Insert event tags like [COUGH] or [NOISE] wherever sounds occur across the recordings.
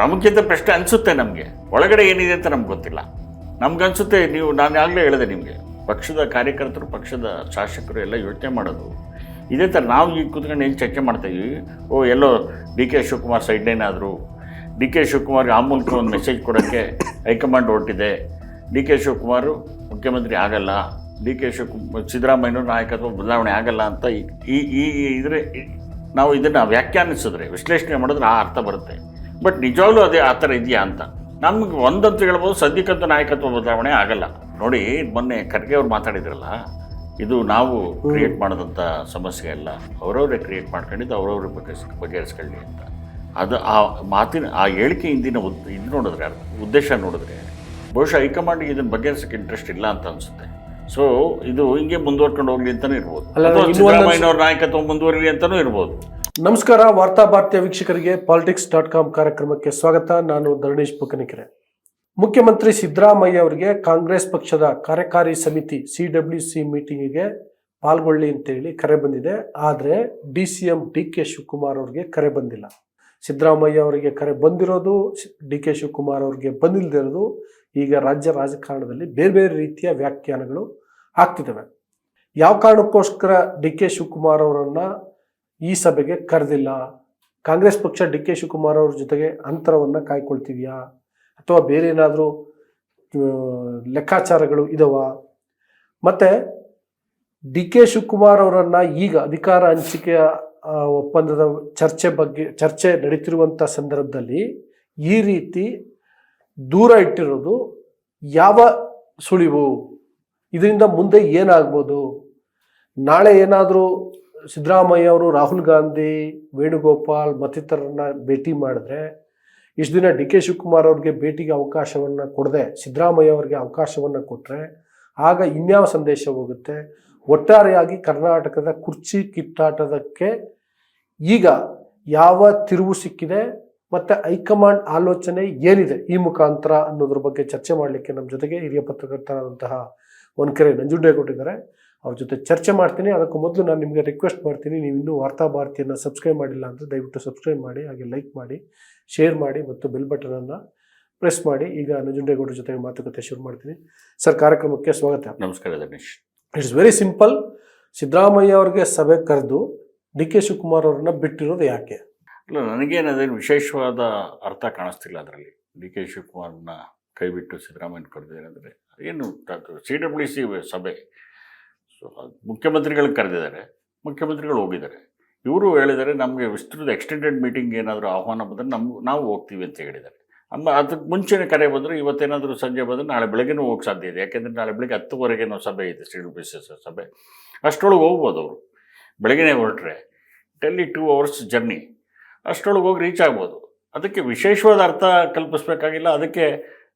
ಪ್ರಾಮುಖ್ಯತೆ ಪ್ರಶ್ನೆ ಅನಿಸುತ್ತೆ ನಮಗೆ. ಒಳಗಡೆ ಏನಿದೆ ಅಂತ ನಮ್ಗೆ ಗೊತ್ತಿಲ್ಲ. ನಮ್ಗನ್ಸುತ್ತೆ ನೀವು, ನಾನು ಆಗಲೇ ಹೇಳಿದೆ ನಿಮಗೆ. ಪಕ್ಷದ ಕಾರ್ಯಕರ್ತರು, ಪಕ್ಷದ ಶಾಸಕರು ಎಲ್ಲ ಯೋಚನೆ ಮಾಡೋದು. ಇದೇ ಥರ ನಾವು ಈಗ ಕೂತ್ಕೊಂಡು ಏನು ಚರ್ಚೆ ಮಾಡ್ತಾಯಿದ್ವಿ ಓ, ಎಲ್ಲೋ ಡಿ ಕೆ ಶಿವಕುಮಾರ್ ಸೈಡ್ನೇನಾದರೂ ಡಿ ಕೆ ಶಿವಕುಮಾರ್ಗೆ ಆ ಮೂಲಕ ಒಂದು ಮೆಸೇಜ್ ಕೊಡೋಕ್ಕೆ ಹೈಕಮಾಂಡ್ ಹೊರಟಿದೆ. ಡಿ ಕೆ ಶಿವಕುಮಾರು ಮುಖ್ಯಮಂತ್ರಿ ಆಗಲ್ಲ. ಡಿ ಕೆ ಶಿವಕುಮಾರ್ ಸಿದ್ದರಾಮಯ್ಯನವ್ರ ನಾಯಕತ್ವ ಬದಲಾವಣೆ ಆಗಲ್ಲ ಅಂತ ಈ ಈ ಈ ಇದ್ರೆ ನಾವು ಇದನ್ನು ವ್ಯಾಖ್ಯಾನಿಸಿದ್ರೆ, ವಿಶ್ಲೇಷಣೆ ಮಾಡಿದ್ರೆ ಆ ಅರ್ಥ ಬರುತ್ತೆ. ಬಟ್ ನಿಜವಾಗ್ಲೂ ಅದೇ ಆ ಥರ ಇದೆಯಾ ಅಂತ. ನಮ್ಗೆ ಒಂದಂತ ಹೇಳ್ಬೋದು ಸದ್ಯಕ್ಕಂತ ನಾಯಕತ್ವ ಬದಲಾವಣೆ ಆಗಲ್ಲ. ನೋಡಿ ಮೊನ್ನೆ ಖರ್ಗೆ ಅವ್ರು ಮಾತಾಡಿದ್ರಲ್ಲ ಇದು ನಾವು ಕ್ರಿಯೇಟ್ ಮಾಡಿದಂಥ ಸಮಸ್ಯೆ ಅಲ್ಲ. ಅವರವರೇ ಕ್ರಿಯೇಟ್ ಮಾಡ್ಕೊಂಡಿದ್ದು ಅವರವ್ರ ಬಗ್ಗೆ ಬಗೆಹರಿಸ್ಕೊಳ್ಳಿ ಅಂತ. ಅದು ಆ ಮಾತಿನ ಆ ಹೇಳಿಕೆ ಹಿಂದಿನ ಉದ್ ಇದು ನೋಡಿದ್ರೆ ಅರ್ಥ- ಉದ್ದೇಶ ನೋಡಿದ್ರೆ ಬಹುಶಃ ಹೈಕಮಾಂಡ್ಗೆ ಇದನ್ನು ಬಗೆಹರಿಸೋಕ್ಕೆ ಇಂಟ್ರೆಸ್ಟ್ ಇಲ್ಲ ಅಂತ ಅನಿಸುತ್ತೆ. ಸೊ ಇದು ಹಿಂಗೆ ಮುಂದುವರ್ಕೊಂಡು ಹೋಗ್ಲಿ ಅಂತಲೂ ಇರ್ಬೋದು. ಸಿದ್ದರಾಮಯ್ಯನವ್ರ ನಾಯಕತ್ವ ಮುಂದುವರಿಲಿ ಅಂತಲೂ ಇರ್ಬೋದು. ನಮಸ್ಕಾರ, ವಾರ್ತಾ ಭಾರತೀಯ ವೀಕ್ಷಕರಿಗೆ ಪಾಲಿಟಿಕ್ಸ್ ಡಾಟ್ ಕಾಮ್ ಕಾರ್ಯಕ್ರಮಕ್ಕೆ ಸ್ವಾಗತ. ನಾನು ಧರಣೇಶ್ ಪುಕನಿಕೆರೆ. ಮುಖ್ಯಮಂತ್ರಿ ಸಿದ್ದರಾಮಯ್ಯ ಅವರಿಗೆ ಕಾಂಗ್ರೆಸ್ ಪಕ್ಷದ ಕಾರ್ಯಕಾರಿ ಸಮಿತಿ ಸಿ ಡಬ್ಲ್ಯೂ ಸಿ ಮೀಟಿಂಗಿಗೆ ಪಾಲ್ಗೊಳ್ಳಿ ಅಂತೇಳಿ ಕರೆ ಬಂದಿದೆ. ಆದರೆ D C M D K Shivakumar ಅವರಿಗೆ ಕರೆ ಬಂದಿಲ್ಲ. ಸಿದ್ದರಾಮಯ್ಯ ಅವರಿಗೆ ಕರೆ ಬಂದಿರೋದು, ಡಿ ಕೆ ಶಿವಕುಮಾರ್ ಅವರಿಗೆ ಬಂದಿಲ್ಲದಿರೋದು ಈಗ ರಾಜ್ಯ ರಾಜಕಾರಣದಲ್ಲಿ ಬೇರೆ ಬೇರೆ ರೀತಿಯ ವ್ಯಾಖ್ಯಾನಗಳು ಆಗ್ತಿದ್ದಾವೆ. ಯಾವ ಕಾರಣಕ್ಕೋಸ್ಕರ ಡಿ ಕೆ ಶಿವಕುಮಾರ್ ಅವರನ್ನ ಈ ಸಭೆಗೆ ಕರೆದಿಲ್ಲ. ಕಾಂಗ್ರೆಸ್ ಪಕ್ಷ ಡಿ ಕೆ ಶಿವಕುಮಾರ್ ಅವ್ರ ಜೊತೆಗೆ ಅಂತರವನ್ನು ಕಾಯ್ಕೊಳ್ತಿದೆಯಾ? ಅಥವಾ ಬೇರೆ ಏನಾದರೂ ಲೆಕ್ಕಾಚಾರಗಳು ಇದಾವ? ಮತ್ತು ಡಿ ಕೆ ಶಿವಕುಮಾರ್ ಅವರನ್ನು ಈಗ ಅಧಿಕಾರ ಹಂಚಿಕೆಯ ಒಪ್ಪಂದದ ಚರ್ಚೆ ಬಗ್ಗೆ, ಚರ್ಚೆ ನಡೀತಿರುವಂಥ ಸಂದರ್ಭದಲ್ಲಿ ಈ ರೀತಿ ದೂರ ಇಟ್ಟಿರೋದು ಯಾವ ಸುಳಿವು? ಇದರಿಂದ ಮುಂದೆ ಏನಾಗ್ಬೋದು? ನಾಳೆ ಏನಾದರೂ ಸಿದ್ದರಾಮಯ್ಯ ಅವರು, ರಾಹುಲ್ ಗಾಂಧಿ, ವೇಣುಗೋಪಾಲ್ ಮತ್ತಿತರರನ್ನ ಭೇಟಿ ಮಾಡಿದ್ರೆ, ಇಷ್ಟು ದಿನ ಡಿ ಕೆ ಶಿವಕುಮಾರ್ ಅವ್ರಿಗೆ ಭೇಟಿಗೆ ಅವಕಾಶವನ್ನು ಕೊಡದೆ, ಸಿದ್ದರಾಮಯ್ಯ ಅವರಿಗೆ ಅವಕಾಶವನ್ನು ಕೊಟ್ಟರೆ ಆಗ ಇನ್ಯಾವ ಸಂದೇಶ ಹೋಗುತ್ತೆ? ಒಟ್ಟಾರೆಯಾಗಿ ಕರ್ನಾಟಕದ ಕುರ್ಚಿ ಕಿತ್ತಾಟದಕ್ಕೆ ಈಗ ಯಾವ ತಿರುವು ಸಿಕ್ಕಿದೆ? ಮತ್ತು ಹೈಕಮಾಂಡ್ ಆಲೋಚನೆ ಏನಿದೆ ಈ ಮುಖಾಂತರ ಅನ್ನೋದ್ರ ಬಗ್ಗೆ ಚರ್ಚೆ ಮಾಡಲಿಕ್ಕೆ ನಮ್ಮ ಜೊತೆಗೆ ಹಿರಿಯ ಪತ್ರಕರ್ತರಾದಂತಹ ಒನ್ಕೆರೆ ನಂಜುಂಡೇಗೌಡಿದ್ದಾರೆ ಅವ್ರ ಜೊತೆ ಚರ್ಚೆ ಮಾಡ್ತೀನಿ. ಅದಕ್ಕೂ ಮೊದಲು ನಾನು ನಿಮಗೆ ರಿಕ್ವೆಸ್ಟ್ ಮಾಡ್ತೀನಿ. ನೀವು ಇನ್ನೂ ವಾರ್ತಾ ಭಾರತಿಯನ್ನು ಸಬ್ಸ್ಕ್ರೈಬ್ ಮಾಡಿಲ್ಲ ಅಂದರೆ ದಯವಿಟ್ಟು ಸಬ್ಸ್ಕ್ರೈಬ್ ಮಾಡಿ ಹಾಗೆ ಲೈಕ್ ಮಾಡಿ ಶೇರ್ ಮಾಡಿ ಮತ್ತು ಬೆಲ್ ಬಟನನ್ನು ಪ್ರೆಸ್ ಮಾಡಿ. ಈಗ ನಂಜುಂಡೇಗೌಡರ ಜೊತೆ ಮಾತುಕತೆ ಶುರು ಮಾಡ್ತೀನಿ. ಸರ್ ಕಾರ್ಯಕ್ರಮಕ್ಕೆ ಸ್ವಾಗತ. ನಮಸ್ಕಾರ Dinesh it's very simple Siddaramaiah ಅವ್ರಿಗೆ ಸಭೆ ಕರೆದು ಡಿ ಕೆ ಶಿವಕುಮಾರ್ ಅವ್ರನ್ನ ಬಿಟ್ಟಿರೋದು ಯಾಕೆ? ಇಲ್ಲ ನನಗೇನದೇನು ವಿಶೇಷವಾದ ಅರ್ಥ ಕಾಣಿಸ್ತಿಲ್ಲ ಅದರಲ್ಲಿ. ಡಿ ಕೆ ಶಿವಕುಮಾರ್ನ ಕೈಬಿಟ್ಟು ಸಿದ್ದರಾಮಯ್ಯ ಕರೆದಿದ್ದಾರೆ ಏನು ಸಿ ಡಬ್ಲ್ಯೂ ಸಿ ಸಭೆ. ಸೊ ಅದು ಮುಖ್ಯಮಂತ್ರಿಗಳಿಗೆ ಕರೆದಿದ್ದಾರೆ, ಮುಖ್ಯಮಂತ್ರಿಗಳು ಹೋಗಿದ್ದಾರೆ. ಇವರು ಹೇಳಿದ್ದಾರೆ, ನಮಗೆ ವಿಸ್ತೃತ ಎಕ್ಸ್ಟೆಂಡೆಡ್ ಮೀಟಿಂಗ್ ಏನಾದರೂ ಆಹ್ವಾನ ಬಂದರೆ ನಮ್ಗೆ ನಾವು ಹೋಗ್ತೀವಿ ಅಂತ ಹೇಳಿದ್ದಾರೆ. ಅಮ್ಮ ಅದಕ್ಕೆ ಮುಂಚೆನೇ ಕರೆ ಬಂದರೆ ಇವತ್ತೇನಾದರೂ ಸಂಜೆ ಬಂದರೆ ನಾಳೆ ಬೆಳಗ್ಗೆನೂ ಹೋಗಕ್ಕೆ ಸಾಧ್ಯ ಇದೆ. ಯಾಕೆಂದರೆ ನಾಳೆ ಬೆಳಗ್ಗೆ ಹತ್ತುವರೆಗೇನೋ ಸಭೆ ಇದೆ ಸಿ ಬಿಸಿನೆಸ್ ಸಭೆ. ಅಷ್ಟರೊಳಗೆ ಹೋಗ್ಬೋದು ಅವರು. ಬೆಳಗ್ಗೆನೇ ಹೊರಟ್ರೆ ಡೆಲ್ಲಿ ಟೂ ಅವರ್ಸ್ ಜರ್ನಿ ಅಷ್ಟರೊಳಗೆ ಹೋಗಿ ರೀಚ್ ಆಗ್ಬೋದು. ಅದಕ್ಕೆ ವಿಶೇಷವಾದ ಅರ್ಥ ಕಲ್ಪಿಸ್ಬೇಕಾಗಿಲ್ಲ, ಅದಕ್ಕೆ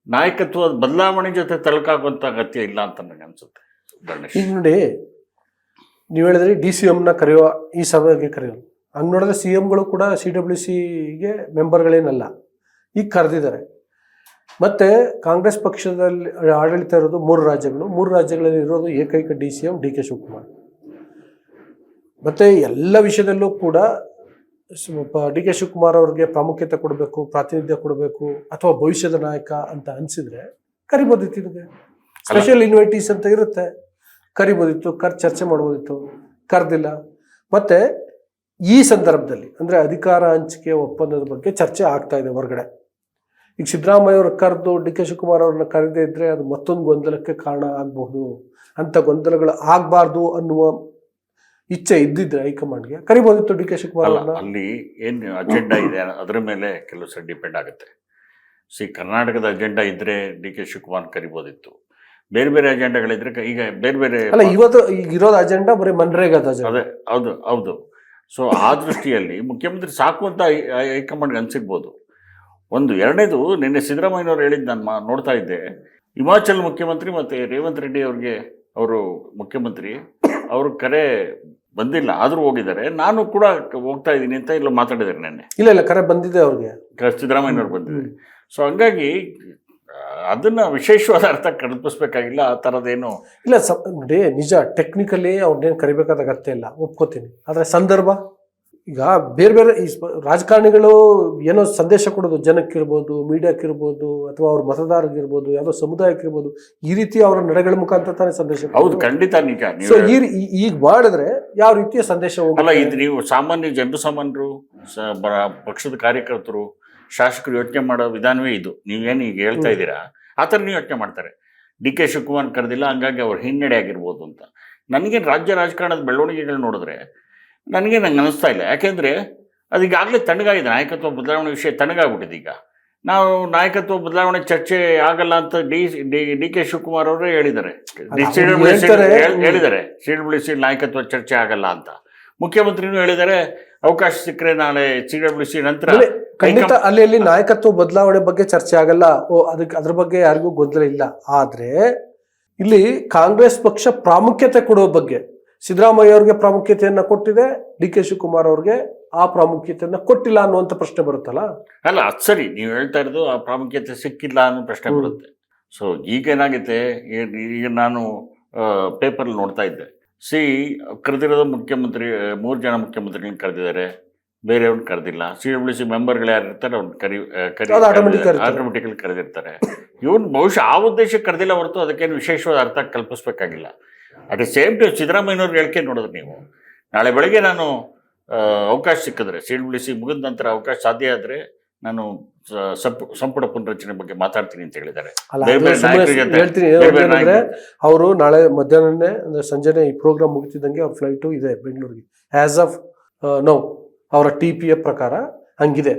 ನಾಯಕತ್ವದ ಬದಲಾವಣೆ ಜೊತೆ ತಳ್ಕಾಗುವಂಥ ಅಗತ್ಯ ಇಲ್ಲ ಅಂತ ನನಗೆ ಅನಿಸುತ್ತೆ. ಈಗ ನೋಡಿ, ನೀವು ಹೇಳಿದ್ರಿ ಡಿ ಸಿ ಎಂನ ಕರೆಯುವ ಈ ಸಭೆಗೆ ಕರೆಯೋದು. ಹಂಗೆ ನೋಡಿದ್ರೆ ಸಿ ಎಂಗಳು ಕೂಡ ಸಿ ಡಬ್ಲ್ಯೂ ಸಿಗೆ ಮೆಂಬರ್ಗಳೇನಲ್ಲ ಈಗ ಕರೆದಿದ್ದಾರೆ. ಮತ್ತೆ ಕಾಂಗ್ರೆಸ್ ಪಕ್ಷದಲ್ಲಿ ಆಡಳಿತ ಇರೋದು ಮೂರು ರಾಜ್ಯಗಳು. ಮೂರು ರಾಜ್ಯಗಳಲ್ಲಿ ಇರೋದು ಏಕೈಕ D C M D K Shivakumar. ಮತ್ತೆ ಎಲ್ಲ ವಿಷಯದಲ್ಲೂ ಕೂಡ ಡಿ ಕೆ ಶಿವಕುಮಾರ್ ಅವ್ರಿಗೆ ಪ್ರಾಮುಖ್ಯತೆ ಕೊಡಬೇಕು, ಪ್ರಾತಿನಿಧ್ಯ ಕೊಡಬೇಕು, ಅಥವಾ ಭವಿಷ್ಯದ ನಾಯಕ ಅಂತ ಅನಿಸಿದ್ರೆ ಇದಕ್ಕೆ ಸ್ಪೆಷಲ್ ಇನ್ವೈಟೀಸ್ ಅಂತ ಇರುತ್ತೆ. ಕರಿಬೋದಿತ್ತು ಕರ್ ಚರ್ಚೆ ಮಾಡ್ಬೋದಿತ್ತು ಕರೆದಿಲ್ಲ. ಮತ್ತೆ ಈ ಸಂದರ್ಭದಲ್ಲಿ ಅಂದ್ರೆ ಅಧಿಕಾರ ಹಂಚಿಕೆ ಒಪ್ಪಂದದ ಬಗ್ಗೆ ಚರ್ಚೆ ಆಗ್ತಾ ಇದೆ ಹೊರಗಡೆ. ಈಗ ಸಿದ್ದರಾಮಯ್ಯ ಅವ್ರು ಕರೆದು ಡಿ ಕೆ ಶಿವಕುಮಾರ್ ಅವ್ರನ್ನ ಕರೆದೇ ಇದ್ರೆ ಅದು ಮತ್ತೊಂದು ಗೊಂದಲಕ್ಕೆ ಕಾರಣ ಆಗಬಹುದು. ಅಂತ ಗೊಂದಲಗಳು ಆಗಬಾರ್ದು ಅನ್ನುವ ಇಚ್ಛೆ ಇದ್ದಿದ್ರೆ ಹೈಕಮಾಂಡ್ಗೆ. ಕರಿಬೋದಿತ್ತು ಡಿ ಕೆ ಶಿವಕುಮಾರ್ ಅಲ್ಲ ಅಲ್ಲಿ ಏನು ಅಜೆಂಡಾ ಇದೆ? ಅದರ ಮೇಲೆ ಕೆಲವು ಡಿಪೆಂಡ್ ಆಗುತ್ತೆ. ಸಿ ಕರ್ನಾಟಕದ ಅಜೆಂಡಾ ಇದ್ರೆ ಡಿ ಕೆ ಶಿವಕುಮಾರ್ ಕರಿಬೋದಿತ್ತು. ಬೇರೆ ಬೇರೆ ಅಜೆಂಡಾಗಳಿದ್ರೆ ಈಗ ಬೇರೆ ಬೇರೆ ಅಲ್ಲ ಇವತ್ತು ಈಗ ಇರೋದು ಅಜೆಂಡಾ ಬರೀ ಮನ್ರೇಗಾ ಅಜೆಂಡಾ. ಅದೇ ಹೌದು ಹೌದು. ಸೊ ಆ ದೃಷ್ಟಿಯಲ್ಲಿ ಮುಖ್ಯಮಂತ್ರಿ ಸಾಕು ಅಂತ ಹೈಕಮಾಂಡ್ಗೆ ಅನಿಸಿರ್ಬೋದು ಒಂದು ಎರಡನೇದು ನಿನ್ನೆ ಸಿದ್ದರಾಮಯ್ಯನವ್ರು ಹೇಳಿದ್ದು ನಾನು ಮಾ ನೋಡ್ತಾ ಇದ್ದೆ. ಹಿಮಾಚಲ್ ಮುಖ್ಯಮಂತ್ರಿ ಮತ್ತು ರೇವಂತ್ ರೆಡ್ಡಿ ಅವ್ರಿಗೆ ಅವರು ಮುಖ್ಯಮಂತ್ರಿ ಅವರು ಕರೆ ಬಂದಿಲ್ಲ ಆದರೂ ಹೋಗಿದ್ದಾರೆ. ನಾನು ಕೂಡ ಹೋಗ್ತಾ ಇದ್ದೀನಿ ಅಂತ ಇಲ್ಲ ಮಾತಾಡಿದ್ದಾರೆ ನೆನ್ನೆ. ಇಲ್ಲ ಇಲ್ಲ ಕರೆ ಬಂದಿದೆ ಅವ್ರಿಗೆ. ಸಿದ್ದರಾಮಯ್ಯವ್ರು ಸಿದ್ದರಾಮಯ್ಯನವ್ರು ಬಂದಿದೆ ಸೊ ಹಂಗಾಗಿ ಅದನ್ನ ವಿಶೇಷವಾದ ಅರ್ಥ ಕಲ್ಪಿಸ್ಬೇಕಾಗಿಲ್ಲ ಆ ಥರದ್ದೇನು ಇಲ್ಲ ಸ ನೋಡಿ ನಿಜ ಟೆಕ್ನಿಕಲಿ ಅವ್ರನ್ನೇನು ಕರಿಬೇಕಾದ ಅಗತ್ಯ ಇಲ್ಲ ಒಪ್ಕೋತೀನಿ ಆದರೆ ಸಂದರ್ಭ ಈಗ ಬೇರೆ ಬೇರೆ ಈ ರಾಜಕಾರಣಿಗಳು ಏನೋ ಸಂದೇಶ ಕೊಡೋದು ಜನಕ್ಕಿರ್ಬೋದು ಮೀಡಿಯಾಕ್ಕಿರ್ಬೋದು ಅಥವಾ ಅವ್ರ ಮತದಾರರಿಗಿರ್ಬೋದು ಯಾವುದೋ ಸಮುದಾಯಕ್ಕಿರ್ಬೋದು ಈ ರೀತಿ ಅವರ ನಡೆಗಳ ಮುಖಾಂತರ ತಾನೇ ಸಂದೇಶ ಹೌದು ಖಂಡಿತ ನಿಜ ಸೊ ಈ ಈಗ ಮಾಡಿದ್ರೆ ಯಾವ ರೀತಿಯ ಸಂದೇಶ ಅಲ್ಲ? ಇದು ನೀವು ಸಾಮಾನ್ಯ ಜನರು ಸಾಮಾನ್ಯರು ಸ- ಬ- ಪಕ್ಷದ ಕಾರ್ಯಕರ್ತರು ಶಾಸಕರು ಯೋಚನೆ ಮಾಡೋ ವಿಧಾನವೇ ಇದು ನೀವೇನು ಈಗ ಹೇಳ್ತಾ. ಇದ್ದೀರಾ ಆ ಥರ ನೀವು ಯೋಚನೆ ಮಾಡ್ತಾರೆ. ಡಿ ಕೆ ಶಿವಕುಮಾರ್ ಕರೆದಿಲ್ಲ ಹಂಗಾಗಿ ಅವ್ರು ಹಿನ್ನಡೆ ಆಗಿರ್ಬೋದು ಅಂತ. ನನಗೆ ರಾಜ್ಯ ರಾಜಕಾರಣದ ಬೆಳವಣಿಗೆಗಳು ನೋಡಿದ್ರೆ ನನಗೆ ನಂಗೆ ಅನಿಸ್ತಾ ಇಲ್ಲ. ಯಾಕೆಂದರೆ ಅದೀಗಾಗಲೇ ತಣ್ಣಗಾಗಿದೆ. ನಾಯಕತ್ವ ಬದಲಾವಣೆ ವಿಷಯ ತಣ್ಣಗಾಗ್ಬಿಟ್ಟಿದೆ ಈಗ. ನಾವು ನಾಯಕತ್ವ ಬದಲಾವಣೆ ಚರ್ಚೆ ಆಗಲ್ಲ ಅಂತ ಡಿ ಡಿ ಕೆ ಶಿವಕುಮಾರ್ ಅವರೇ ಹೇಳಿದ್ದಾರೆ. ಹೇಳಿದ್ದಾರೆ. ಸೀಟ್ ಡಬ್ಲ್ಯೂ ನಾಯಕತ್ವ ಚರ್ಚೆ ಆಗಲ್ಲ ಅಂತ. ಮುಖ್ಯಮಂತ್ರಿನೂ ಹೇಳಿದ್ದಾರೆ ಅವಕಾಶ ಸಿಕ್ಕರೆ ನಾಳೆ ಸಿ ಡಬ್ಲ್ಯೂ ಸಿ ನಂತರ ಖಂಡಿತ ಅಲ್ಲಿ ಅಲ್ಲಿ ನಾಯಕತ್ವ ಬದಲಾವಣೆ ಬಗ್ಗೆ ಚರ್ಚೆ ಆಗಲ್ಲ. ಓ ಅದಕ್ಕೆ ಅದ್ರ ಬಗ್ಗೆ ಯಾರಿಗೂ ಗೊಂದಲ ಇಲ್ಲ. ಆದ್ರೆ ಇಲ್ಲಿ ಕಾಂಗ್ರೆಸ್ ಪಕ್ಷ ಪ್ರಾಮುಖ್ಯತೆ ಕೊಡುವ ಬಗ್ಗೆ ಸಿದ್ದರಾಮಯ್ಯ ಅವ್ರಿಗೆ ಪ್ರಾಮುಖ್ಯತೆಯನ್ನ ಕೊಟ್ಟಿದೆ ಡಿ ಕೆ ಶಿವಕುಮಾರ್ ಅವ್ರಿಗೆ ಆ ಪ್ರಾಮುಖ್ಯತೆಯನ್ನ ಕೊಟ್ಟಿಲ್ಲ ಅನ್ನುವಂತ ಪ್ರಶ್ನೆ ಬರುತ್ತಲ್ಲ? ಅಲ್ಲ ಅದು ಸರಿ. ನೀವು ಹೇಳ್ತಾ ಇರೋದು ಆ ಪ್ರಾಮುಖ್ಯತೆ ಸಿಕ್ಕಿಲ್ಲ ಅನ್ನೋ ಪ್ರಶ್ನೆ. ಬರುತ್ತೆ. ಸೊ ಈಗ ಏನಾಗುತ್ತೆ ಈಗ ಈಗ ನಾನು ಪೇಪರ್ ನೋಡ್ತಾ ಇದ್ದೆ. ಸಿ ಕರೆದಿರೋದು ಮುಖ್ಯಮಂತ್ರಿ ಮೂರು ಜನ ಮುಖ್ಯಮಂತ್ರಿಗಳನ್ನ ಕರೆದಿದ್ದಾರೆ. ಬೇರೆಯವ್ರನ್ನ ಕರೆದಿಲ್ಲ. ಸಿ ಡಬ್ಲ್ಯೂ ಸಿ ಮೆಂಬರ್ಗಳು ಯಾರು ಇರ್ತಾರೆ ಅವ್ರನ್ನ ಕರಿ ಕರಿ. ಆಟೋಮೆಟಿಕಲಿ ಕರೆದಿರ್ತಾರೆ. ಇವನ್ ಬಹುಶಃ ಆ ಉದ್ದೇಶಕ್ಕೆ ಕರೆದಿಲ್ಲ ಹೊರತು ಅದಕ್ಕೇನು ವಿಶೇಷವಾದ ಅರ್ಥ ಕಲ್ಪಿಸ್ಬೇಕಾಗಿಲ್ಲ. ಅಟ್ ದ ಸೇಮ್ ಟೈಮ್ ಸಿದ್ದರಾಮಯ್ಯನವ್ರ ಹೇಳಿಕೆ ನೋಡಿದ್ರೆ ನೀವು. ನಾಳೆ ಬೆಳಗ್ಗೆ ನಾನು ಅವಕಾಶ ಸಿಕ್ಕಿದ್ರೆ ಸಿ ಡಬ್ಲ್ಯೂ ಸಿ ಮುಗಿದ ನಂತರ ಅವಕಾಶ ಸಾಧ್ಯ ಆದರೆ ನಾನು ಸಂಪುಟ ಪುನರಚನೆ ಬಗ್ಗೆ ಮಾತಾಡ್ತೀನಿ ಅಂತ ಹೇಳಿದ್ದಾರೆ. ಹೇಳ್ತೀನಿ. ಅವರು ನಾಳೆ ಮಧ್ಯಾಹ್ನನೇ ಅಂದ್ರೆ ಸಂಜೆನೆ ಈ ಪ್ರೋಗ್ರಾಮ್ ಮುಗಿತಿದ್ದಂಗೆ ಅವ್ರ ಫ್ಲೈಟು ಇದೆ ಬೆಂಗಳೂರಿಗೆ. ಆಸ್ ಆಫ್ ನೋ ಅವರ ಟಿ ಪಿ ಎ ಪ್ರಕಾರ ಹಂಗಿದೆ.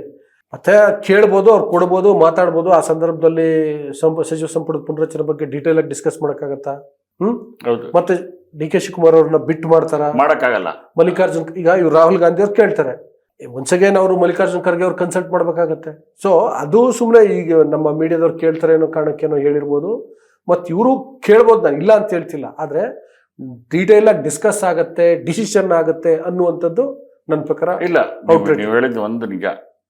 ಮತ್ತೆ ಕೇಳ್ಬೋದು ಅವ್ರು ಕೊಡ್ಬೋದು ಮಾತಾಡ್ಬೋದು. ಆ ಸಂದರ್ಭದಲ್ಲಿ ಸಂಪ ಸಚಿವ ಸಂಪುಟದ ಪುನರಚನೆ ಬಗ್ಗೆ ಡೀಟೇಲ್ ಆಗಿ ಡಿಸ್ಕಸ್ ಮಾಡಕ್ಕಾಗತ್ತಾ? ಹ್ಮ್? ಮತ್ತೆ ಡಿ ಕೆ ಶಿವಕುಮಾರ್ ಅವ್ರನ್ನ ಬಿಟ್ಟು ಮಾಡ್ತಾರ? ಮಾಡಕ್ಕಾಗಲ್ಲ. ಮಲ್ಲಿಕಾರ್ಜುನ್ ಈಗ ಇವ್ರು ರಾಹುಲ್ ಗಾಂಧಿ ಅವ್ರು ಕೇಳ್ತಾರೆ. ಒನ್ಸ್ ಅಗೇನ್ ಅವರು ಮಲ್ಲಿಕಾರ್ಜುನ್ ಖರ್ಗೆ ಅವ್ರು ಕನ್ಸಲ್ಟ್ ಮಾಡಬೇಕಾಗತ್ತೆ. ಸೊ ಅದು ಸುಮ್ಮನೆ ಈಗ ನಮ್ಮ ಮೀಡಿಯಾದವ್ರು ಕೇಳ್ತಾರೆ ಅನ್ನೋ ಕಾರಣಕ್ಕೇನೋ ಹೇಳಿರ್ಬೋದು. ಮತ್ತು ಇವರು ಕೇಳ್ಬೋದು ನಾನು ಇಲ್ಲ ಅಂತ ಹೇಳ್ತಿಲ್ಲ. ಆದ್ರೆ ಡೀಟೇಲ್ ಆಗಿ ಡಿಸ್ಕಸ್ ಆಗತ್ತೆ ಡಿಸಿಷನ್ ಆಗತ್ತೆ ಅನ್ನುವಂಥದ್ದು ನನ್ನ ಪ್ರಕಾರ ಇಲ್ಲ ನೀವು- ಹೇಳಿದ್ದು ಒಂದು ನಿಜ.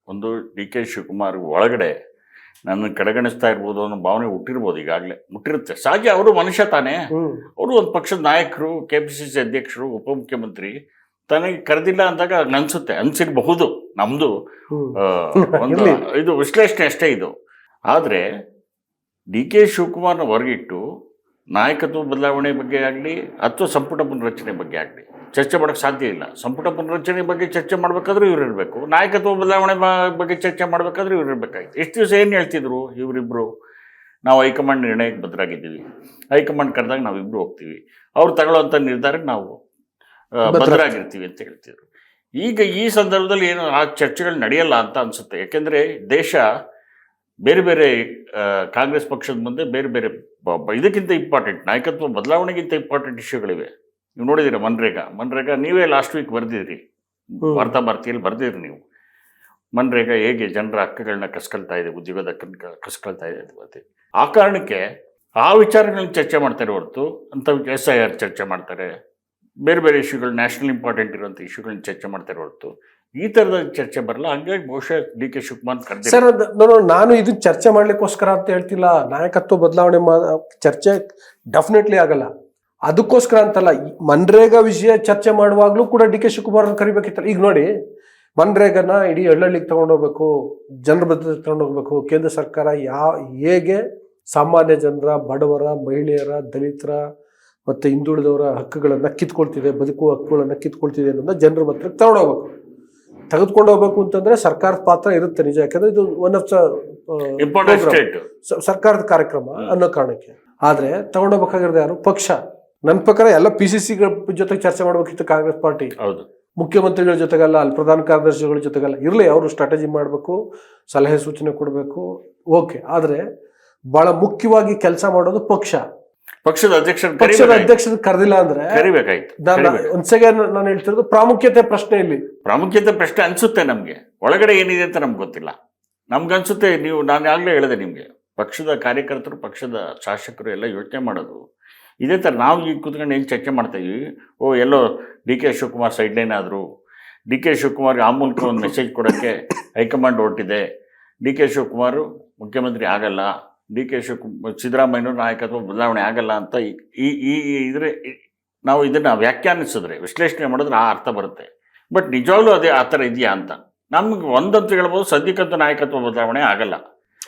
ಒಂದು ಡಿ ಕೆ ಶಿವಕುಮಾರ್ ಒಳಗಡೆ ನನ್ನ ಕಡೆಗಣಿಸ್ತಾ ಇರ್ಬೋದು ಅನ್ನೋ ಭಾವನೆ ಹುಟ್ಟಿರ್ಬೋದು ಈಗಾಗಲೇ. ಹುಟ್ಟಿರುತ್ತೆ ಸಹಜ ಅವರು ಮನುಷ್ಯ ತಾನೇ. ಅವರು ಒಂದು ಪಕ್ಷದ ನಾಯಕರು ಕೆ ಪಿ ಸಿ ಸಿ ಅಧ್ಯಕ್ಷರು ಉಪಮುಖ್ಯಮಂತ್ರಿ ತನಗೆ ಕರೆದಿಲ್ಲ ಅಂದಾಗ ಅನ್ಸುತ್ತೆ ಅನ್ಸಿರ್ಬಹುದು ನಮ್ದು. ಒಂದು ಇದು ವಿಶ್ಲೇಷಣೆ ಅಷ್ಟೇ ಇದು. ಆದರೆ ಡಿ ಕೆ ಶಿವಕುಮಾರ್ನ ಹೊರಗಿಟ್ಟು ನಾಯಕತ್ವ ಬದಲಾವಣೆ ಬಗ್ಗೆ ಆಗಲಿ ಅಥವಾ ಸಂಪುಟ ಪುನರಚನೆ ಬಗ್ಗೆ ಆಗಲಿ ಚರ್ಚೆ ಮಾಡೋಕ್ಕೆ ಸಾಧ್ಯ ಇಲ್ಲ. ಸಂಪುಟ ಪುನರಚನೆ ಬಗ್ಗೆ ಚರ್ಚೆ ಮಾಡಬೇಕಾದ್ರೂ ಇವ್ರು ಇರಬೇಕು. ನಾಯಕತ್ವ ಬದಲಾವಣೆ ಬಗ್ಗೆ ಚರ್ಚೆ ಮಾಡಬೇಕಾದ್ರೂ ಇವ್ರು ಇರಬೇಕಾಗಿತ್ತು ಎಷ್ಟು ದಿವಸ ಏನು ಹೇಳ್ತಿದ್ರು ಇವರಿಬ್ಬರು ನಾವು ಹೈಕಮಾಂಡ್ ನಿರ್ಣಯಕ್ಕೆ ಬದಲಾಗಿದ್ದೀವಿ ಹೈಕಮಾಂಡ್ ಕರೆದಾಗ ನಾವಿಬ್ಬರು ಹೋಗ್ತೀವಿ. ಅವ್ರು ತಗೊಳ್ಳೋಂಥ ನಿರ್ಧಾರಕ್ಕೆ ನಾವು ಬದ್ಧರಾಗಿರ್ತೀವಿ ಅಂತ ಹೇಳ್ತಿದ್ರು. ಈಗ ಈ ಸಂದರ್ಭದಲ್ಲಿ ಏನು ಆ ಚರ್ಚೆಗಳು ನಡೆಯಲ್ಲ ಅಂತ ಅನಿಸುತ್ತೆ. ಯಾಕೆಂದರೆ ದೇಶ ಬೇರೆ ಬೇರೆ ಕಾಂಗ್ರೆಸ್ ಪಕ್ಷದ ಮುಂದೆ ಬೇರೆ ಬೇರೆ ಇದಕ್ಕಿಂತ ಇಂಪಾರ್ಟೆಂಟ್ ನಾಯಕತ್ವ ಬದಲಾವಣೆಗಿಂತ ಇಂಪಾರ್ಟೆಂಟ್ ಇಶ್ಯೂಗಳಿವೆ. ನೀವು ನೋಡಿದಿರ ಮನ್ರೇಗಾ? ಮನ್ರೇಗಾ ನೀವೇ ಲಾಸ್ಟ್ ವೀಕ್ ಬರೆದಿದ್ರಿ. ವಾರ್ತಾ ಭಾರತಿಯಲ್ಲಿ ಬರೆದಿದ್ರಿ ನೀವು. ಮನ್ರೇಗಾ ಹೇಗೆ ಜನರ ಹಕ್ಕುಗಳನ್ನ ಕಸ್ಕೊಳ್ತಾ ಇದೆ ಉದ್ಯೋಗದ ಕಸ್ಕೊಳ್ತಾ ಇದೆ ಅಂತ ಆ ಕಾರಣಕ್ಕೆ ಆ ವಿಚಾರಗಳನ್ನ ಚರ್ಚೆ ಮಾಡ್ತಾರೆ ಹೊರತು ಅಂತ ಎಸ್ ಐ ಆರ್ ಚರ್ಚೆ ಮಾಡ್ತಾರೆ. ಬೇರೆ ಬೇರೆ ಇಶ್ಯೂಗಳು, ನ್ಯಾಷನಲ್ ಇಂಪಾರ್ಟೆಂಟ್ ಇರುವಂಥ ಇಶ್ಯೂಗಳನ್ನ ಚರ್ಚೆ ಮಾಡ್ತಾರೆ ಹೊರತು ಈ ಥರದ ಚರ್ಚೆ ಬರಲ್ಲ. ಹಂಗಾಗಿ ಬಹುಶಃ ಡಿ ಕೆ ಶಿವಕುಮಾರ್ ಕರೆದಿಲ್ಲ ಸರ್ ನಾನು ನಾನು ಇದು ಚರ್ಚೆ ಮಾಡಲಿಕ್ಕೋಸ್ಕರ ಅಂತ ಹೇಳ್ತಿಲ್ಲ. ನಾಯಕತ್ವ ಬದಲಾವಣೆ ಮಾ ಚರ್ಚೆ ಡೆಫಿನೆಟ್ಲಿ ಆಗಲ್ಲ. ಅದಕ್ಕೋಸ್ಕರ ಅಂತಲ್ಲ ಮನ್ರೇಗಾ ವಿಷಯ ಚರ್ಚೆ ಮಾಡುವಾಗಲೂ ಕೂಡ ಡಿ ಕೆ ಶಿವಕುಮಾರ್ ಕರಿಬೇಕಿತ್ತಲ್ಲ ಈಗ ನೋಡಿ, ಮನ್ರೇಗನ ಇಡೀ ಹಳ್ಳಿಗೆ ತಗೊಂಡೋಗ್ಬೇಕು ಜನರ ಬದ್ಧತೆ ತಗೊಂಡೋಗ್ಬೇಕು ಕೇಂದ್ರ ಸರ್ಕಾರ ಯಾವ ಹೇಗೆ ಸಾಮಾನ್ಯ ಜನರ, ಬಡವರ, ಮಹಿಳೆಯರ, ದಲಿತರ ಮತ್ತೆ ಹಿಂದುಳಿದವರ ಹಕ್ಕುಗಳನ್ನು ಕಿತ್ಕೊಳ್ತಿದೆ ಬದುಕುವ ಹಕ್ಕುಗಳನ್ನು ಕಿತ್ಕೊಳ್ತಿದೆ ಅನ್ನೋದನ್ನ ಜನರ ಹತ್ರಕ್ಕೆ ತಗೊಂಡೋಗ್ಬೇಕು ತೆಗೆದುಕೊಂಡು ಹೋಗ್ಬೇಕು ಅಂತಂದ್ರೆ ಸರ್ಕಾರದ ಪಾತ್ರ ಇರುತ್ತೆ ನಿಜ ಯಾಕಂದ್ರೆ ಇದು ಒನ್ ಆಫ್ ಸ- ಸರ್ಕಾರದ ಕಾರ್ಯಕ್ರಮ ಅನ್ನೋ ಕಾರಣಕ್ಕೆ. ಆದ್ರೆ ತಗೊಂಡೋಗ್ಬೇಕಾಗಿರೋದು ಯಾರು? ಪಕ್ಷ. ನನ್ನ ಪ್ರಕಾರ ಎಲ್ಲ ಪಿ ಸಿ ಸಿಗಳ ಜೊತೆಗೆ ಚರ್ಚೆ ಮಾಡ್ಬೇಕಿತ್ತು ಕಾಂಗ್ರೆಸ್ ಪಾರ್ಟಿ. ಹೌದು. ಮುಖ್ಯಮಂತ್ರಿಗಳ ಜೊತೆಗಲ್ಲ ಅಲ್ಲಿ ಪ್ರಧಾನ ಕಾರ್ಯದರ್ಶಿಗಳ ಜೊತೆಗಲ್ಲ. ಇರಲಿ ಅವರು ಸ್ಟ್ರಾಟಜಿ ಮಾಡಬೇಕು ಸಲಹೆ ಸೂಚನೆ ಕೊಡಬೇಕು. ಓಕೆ ಆದ್ರೆ ಬಹಳ ಮುಖ್ಯವಾಗಿ ಕೆಲಸ ಮಾಡೋದು ಪಕ್ಷ. ಪಕ್ಷದ ಅಧ್ಯಕ್ಷ ಪಕ್ಷದ ಅಧ್ಯಕ್ಷರ ಕರೆದಿಲ್ಲ ಅಂದ್ರೆ ಕರಿಬೇಕಾಯ್ತು. ಒಂದ್ಸಗೆ ನಾನು ಹೇಳ್ತಿರೋದು ಪ್ರಾಮುಖ್ಯತೆ ಪ್ರಶ್ನೆ ಇಲ್ಲಿ. ಪ್ರಾಮುಖ್ಯತೆ ಪ್ರಶ್ನೆ ಅನ್ಸುತ್ತೆ ನಮ್ಗೆ. ಒಳಗಡೆ ಏನಿದೆ ಅಂತ ನಮ್ಗೆ ಗೊತ್ತಿಲ್ಲ. ನಮ್ಗನ್ಸುತ್ತೆ ನೀವು ನಾನು ಆಗ್ಲೇ ಹೇಳಿದೆ ನಿಮ್ಗೆ. ಪಕ್ಷದ ಕಾರ್ಯಕರ್ತರು ಪಕ್ಷದ ಶಾಸಕರು ಎಲ್ಲ ಯೋಚನೆ ಮಾಡೋದು. ಇದೇ ಥರ ನಾವು ಈಗ ಕೂತ್ಕೊಂಡು ಏನು ಚರ್ಚೆ ಮಾಡ್ತಾ ಇದೀವಿ? ಓ ಎಲ್ಲೋ ಡಿ ಕೆ ಶಿವಕುಮಾರ್ ಸೈಡ್ಲೈನ್ ಆದರು. ಡಿ ಕೆ ಶಿವಕುಮಾರ್ಗೆ ಆ ಮೂಲಕ ಒಂದು ಮೆಸೇಜ್ ಕೊಡೋಕ್ಕೆ ಹೈಕಮಾಂಡ್ ಹೊರಟಿದೆ ಡಿ ಕೆ ಶಿವಕುಮಾರು ಮುಖ್ಯಮಂತ್ರಿ ಆಗಲ್ಲ. ಡಿ ಕೆ ಶಿವಕುಮಾರ್ ಸಿದ್ದರಾಮಯ್ಯನವ್ರ ನಾಯಕತ್ವ ಬದಲಾವಣೆ ಆಗಲ್ಲ ಅಂತ ಈ ಈ ಇದ್ರೆ ನಾವು ಇದನ್ನು ವ್ಯಾಖ್ಯಾನಿಸಿದ್ರೆ ವಿಶ್ಲೇಷಣೆ ಮಾಡಿದ್ರೆ ಆ ಅರ್ಥ ಬರುತ್ತೆ. ಬಟ್ ನಿಜವಾಗ್ಲೂ ಅದೇ ಆ ಥರ ಇದೆಯಾ ಅಂತ? ನಮ್ಗೆ ಒಂದಂತ ಹೇಳ್ಬೋದು ಸದ್ಯಕ್ಕಂತೂ ನಾಯಕತ್ವ ಬದಲಾವಣೆ ಆಗಲ್ಲ.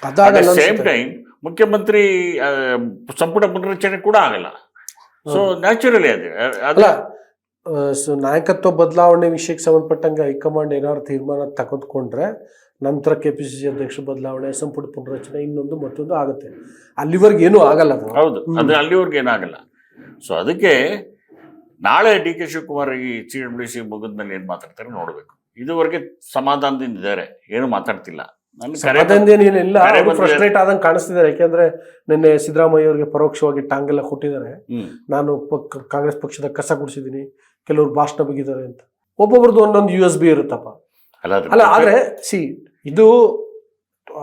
ಅಟ್ ಸೇಮ್ ಟೈಮ್ ಮುಖ್ಯಮಂತ್ರಿ ಸಂಪುಟ ಪುನರಚನೆ ಕೂಡ ಆಗಲ್ಲ. ಸೊ ನ್ಯಾಚುರಲಿ ಅದೇ ಅದು ಅಲ್ಲ ಸೊ ನಾಯಕತ್ವ ಬದಲಾವಣೆ ವಿಷಯಕ್ಕೆ ಸಂಬಂಧಪಟ್ಟಂಗೆ ಹೈಕಮಾಂಡ್ ಏನಾದ್ರು ತೀರ್ಮಾನ ತೆಗೆದುಕೊಂಡ್ರೆ ನಂತರ ಕೆ ಪಿ ಸಿ ಸಿ ಅಧ್ಯಕ್ಷ ಬದಲಾವಣೆ ಸಂಪುಟ ಪುನರಚನೆ ಇನ್ನೊಂದು ಮತ್ತೊಂದು ಆಗುತ್ತೆ. ಅಲ್ಲಿವರೆಗೆ ಏನೂ ಆಗಲ್ಲ ಅದು. ಹೌದು. ಅದು ಅಲ್ಲಿವರೆಗೆ ಏನಾಗಲ್ಲ ಸೊ ಅದಕ್ಕೆ ನಾಳೆ ಡಿ ಕೆ ಶಿವಕುಮಾರ್ ಈ ಸಿ ಡಬ್ಲ್ಯೂ ಸಿ ಮುಗಿದ್ಮೇಲೆ ಏನು ಮಾತಾಡ್ತಾರೆ ನೋಡಬೇಕು. ಇದುವರೆಗೆ ಸಮಾಧಾನದಿಂದ ಇದ್ದಾರೆ. ಏನು ಮಾತಾಡ್ತಿಲ್ಲ. ಏನಿಲ್ಲ. ಫ್ರಸ್ಟ್ರೇಟ್ ಆದಂಗೆ ಕಾಣಿಸ್ತಿದ್ದಾರೆ. ಯಾಕೆಂದ್ರೆ ನಿನ್ನೆ ಸಿದ್ದರಾಮಯ್ಯ ಅವರಿಗೆ ಪರೋಕ್ಷವಾಗಿ ಟಾಂಗ್ ಎಲ್ಲ ಕೊಟ್ಟಿದ್ದಾರೆ. ನಾನು ಕಾಂಗ್ರೆಸ್ ಪಕ್ಷದ ಕಸ ಗುಡಿಸಿದ್ದೀನಿ. ಕೆಲವರು ಭಾಷಣ ಬಗಿದ್ದಾರೆ ಅಂತ. ಒಬ್ಬೊಬ್ರದ್ದು ಒಂದೊಂದು ಯು ಎಸ್ ಬಿ ಇರುತ್ತಪ್ಪ. ಅಲ್ಲ ಆದ್ರೆ ಸಿ ಇದು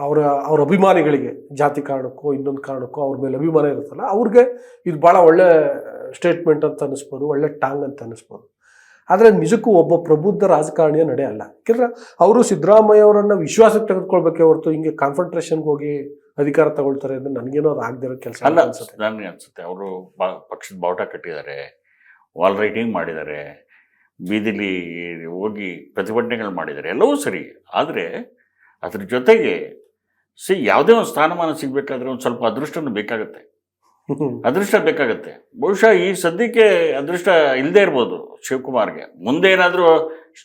ಅವರ ಅವ್ರ ಅಭಿಮಾನಿಗಳಿಗೆ ಜಾತಿ ಕಾರಣಕ್ಕೋ ಇನ್ನೊಂದು ಕಾರಣಕ್ಕೋ ಅವ್ರ ಮೇಲೆ ಅಭಿಮಾನ ಇರುತ್ತಲ್ಲ ಅವ್ರಿಗೆ ಇದು ಭಾಳ ಒಳ್ಳೆ ಸ್ಟೇಟ್ಮೆಂಟ್ ಅಂತ ಅನ್ನಿಸ್ಬೋದು ಒಳ್ಳೆ ಟಾಂಗ್ ಅಂತ ಅನ್ನಿಸ್ಬೋದು. ಆದರೆ ನಿಜಕ್ಕೂ ಒಬ್ಬ ಪ್ರಬುದ್ಧ ರಾಜಕಾರಣಿಯ ನಡೆ ಅಲ್ಲ. ಯಾಕೆಂದ್ರೆ ಅವರು ಸಿದ್ದರಾಮಯ್ಯ ಅವರನ್ನ ವಿಶ್ವಾಸಕ್ಕೆ ತೆಗೆದುಕೊಳ್ಬೇಕೆ ಹೊರತು ಹಿಂಗೆ ಕಾನ್ಫಂಟ್ರೇಷನ್ಗೆ ಹೋಗಿ ಅಧಿಕಾರ ತಗೊಳ್ತಾರೆ ಅಂದ್ರೆ ನನಗೇನೋ ಅದು ಆಗದಿರೋ ಕೆಲಸ ಅಲ್ಲ ಅನ್ಸುತ್ತೆ. ನನಗೆ ಅನ್ಸುತ್ತೆ ಅವರು ಪಕ್ಷದ ಬಾವುಟ ಕಟ್ಟಿದ್ದಾರೆ ವಾಲ್ ರೈಟಿಂಗ್ ಮಾಡಿದ್ದಾರೆ ಬೀದಿಲಿ ಹೋಗಿ ಪ್ರತಿಭಟನೆಗಳು ಮಾಡಿದ್ದಾರೆ ಎಲ್ಲವೂ ಸರಿ. ಆದರೆ ಅದ್ರ ಜೊತೆಗೆ ಸಿ ಯಾವುದೇ ಒಂದು ಸ್ಥಾನಮಾನ ಸಿಗಬೇಕಾದ್ರೆ ಒಂದು ಸ್ವಲ್ಪ ಅದೃಷ್ಟನೂ ಬೇಕಾಗುತ್ತೆ. [LAUGHS] ಅದೃಷ್ಟ ಬೇಕಾಗುತ್ತೆ. ಬಹುಶಃ ಈ ಸದ್ಯಕ್ಕೆ ಅದೃಷ್ಟ ಇಲ್ಲದೇ ಇರ್ಬೋದು ಶಿವಕುಮಾರ್ಗೆ. ಮುಂದೆ ಏನಾದರೂ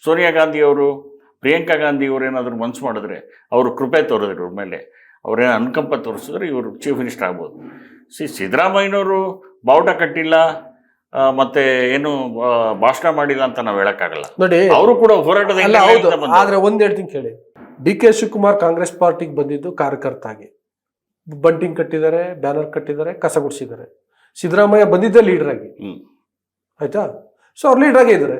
ಸೋನಿಯಾ ಗಾಂಧಿ ಅವರು ಪ್ರಿಯಾಂಕಾ ಗಾಂಧಿ ಅವರು ಏನಾದರೂ ಮನ್ಸು ಮಾಡಿದ್ರೆ ಅವರು ಕೃಪೆ ತೋರಿದ್ರು ಇವ್ರ ಮೇಲೆ. ಅವರೇನು ಅನುಕಂಪ ತೋರಿಸಿದ್ರೆ ಇವರು ಚೀಫ್ ಮಿನಿಸ್ಟರ್ ಆಗ್ಬೋದು. ಸಿ ಸಿದ್ದರಾಮಯ್ಯನವರು ಬಾವುಟ ಕಟ್ಟಿಲ್ಲ ಮತ್ತೆ ಏನು ಭಾಷಣ ಮಾಡಿಲ್ಲ ಅಂತ ನಾವು ಹೇಳಕ್ಕಾಗಲ್ಲ. ನೋಡಿ ಅವರು ಕೂಡ ಹೋರಾಟದ ಆದ್ರೆ ಒಂದ್ ಹೇಳ್ತೀನಿ ಕೇಳಿ. ಡಿ ಕೆ ಶಿವಕುಮಾರ್ ಕಾಂಗ್ರೆಸ್ ಪಾರ್ಟಿಗೆ ಬಂದಿದ್ದು ಕಾರ್ಯಕರ್ತಾಗಿ. ಬಂಟಿಂಗ್ ಕಟ್ಟಿದ್ದಾರೆ ಬ್ಯಾನರ್ ಕಟ್ಟಿದ್ದಾರೆ ಕಸ ಗುಡಿಸಿದ್ದಾರೆ. ಸಿದ್ದರಾಮಯ್ಯ ಬಂದಿದ್ದೆ ಲೀಡರ್ ಆಗಿ. ಹ್ಮ್. ಆಯ್ತಾ? ಸೊ ಅವ್ರು ಲೀಡರ್ ಆಗೇ ಇದ್ದಾರೆ.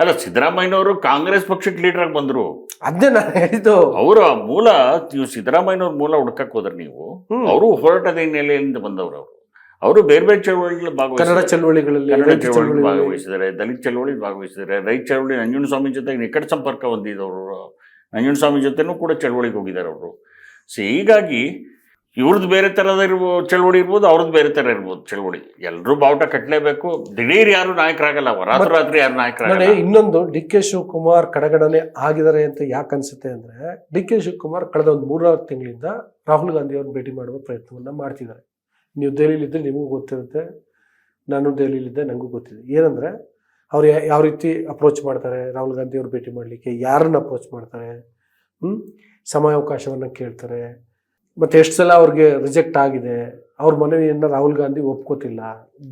ಅಲ್ಲ ಸಿದ್ದರಾಮಯ್ಯನವರು ಕಾಂಗ್ರೆಸ್ ಪಕ್ಷಕ್ಕೆ ಲೀಡರ್ ಆಗಿ ಬಂದ್ರು. ಅದನ್ನೇ ನಾನು ಹೇಳಿದ್ದು. ಅವರ ಮೂಲ ನೀವು ಸಿದ್ದರಾಮಯ್ಯನವ್ರ ಮೂಲ ಹುಡ್ಕಕ್ ಹೋದ್ರೆ ನೀವು ಅವರು ಹೋರಾಟದ ಹಿನ್ನೆಲೆಯಿಂದ ಬಂದವರು ಅವರು. ಅವರು ಬೇರೆ ಬೇರೆ ಚಳವಳಿಗಳು ಕನ್ನಡ ಭಾಗವಹಿಸಿದ್ದಾರೆ ಚಳವಳಿಗಳಲ್ಲಿ ಕನ್ನಡ ಚಳವಳಿ ಚಳವಳಿಗಳಲ್ಲಿ. ಭಾಗವಹಿಸಿದ್ದಾರೆ ದಲಿತ ಚಳವಳಿ ಭಾಗವಹಿಸಿದ್ದಾರೆ ರೈತ ಚಳವಳಿ ನಂಜುಂಡ ಸ್ವಾಮಿ ಜೊತೆ ನಿಕಟ ಸಂಪರ್ಕ ಹೊಂದಿದವರು. ನಂಜುಂಡ ಸ್ವಾಮಿ ಜೊತೆನೂ ಕೂಡ ಚಳವಳಿಗೆ ಹೋಗಿದ್ದಾರೆ ಅವರು. ಸೊ ಹೀಗಾಗಿ ಇವ್ರದ್ದು ಬೇರೆ ಥರದ ಇರ್ಬೋ, ಚಳವಳಿ ಇರ್ಬೋದು ಅವ್ರದ್ದು ಬೇರೆ ಥರ ಇರ್ಬೋದು ಚಳವಳಿ. ಎಲ್ಲರೂ ಬಾವುಟ ಕಟ್ಟಲೇಬೇಕು ದಿಢೀರ್ ಯಾರು ನಾಯಕರಾಗಲ್ಲ ರಾತ್ರಿ ಯಾರು ನಾಯಕರಾಗಲ್ಲ. ಇನ್ನೊಂದು ಡಿ ಕೆ ಶಿವಕುಮಾರ್ ಕಡೆಗಣನೆ ಆಗಿದ್ದಾರೆ ಅಂತ ಯಾಕೆ ಅನ್ಸುತ್ತೆ ಅಂದ್ರೆ, ಡಿ ಕೆ ಶಿವಕುಮಾರ್ ಕಳೆದ ಒಂದು ಮೂರ್ನಾಲ್ಕು ತಿಂಗಳಿಂದ ರಾಹುಲ್ ಗಾಂಧಿ ಅವ್ರನ್ನ ಭೇಟಿ ಮಾಡುವ ಪ್ರಯತ್ನವನ್ನ ಮಾಡ್ತಿದ್ದಾರೆ. ನೀವು ದೆಹಲಿಲಿದ್ದರೆ ನಿಮಗೂ ಗೊತ್ತಿರುತ್ತೆ, ನಾನು ದೆಹಲಿಲಿದ್ದೆ ನನಗೂ ಗೊತ್ತಿದೆ. ಏನಂದ್ರೆ ಅವ್ರು ಯಾವ ರೀತಿ ಅಪ್ರೋಚ್ ಮಾಡ್ತಾರೆ? ರಾಹುಲ್ ಗಾಂಧಿ ಅವ್ರು ಭೇಟಿ ಮಾಡಲಿಕ್ಕೆ ಯಾರನ್ನ ಅಪ್ರೋಚ್ ಮಾಡ್ತಾರೆ? ಹ್ಮ್? ಸಮಯಾವಕಾಶವನ್ನ ಕೇಳ್ತಾರೆ. ಮತ್ತೆ ಎಷ್ಟು ಸಲ ಅವ್ರಿಗೆ ರಿಜೆಕ್ಟ್ ಆಗಿದೆ? ಅವ್ರ ಮನವಿಯನ್ನು ರಾಹುಲ್ ಗಾಂಧಿ ಒಪ್ಕೋತಿಲ್ಲ.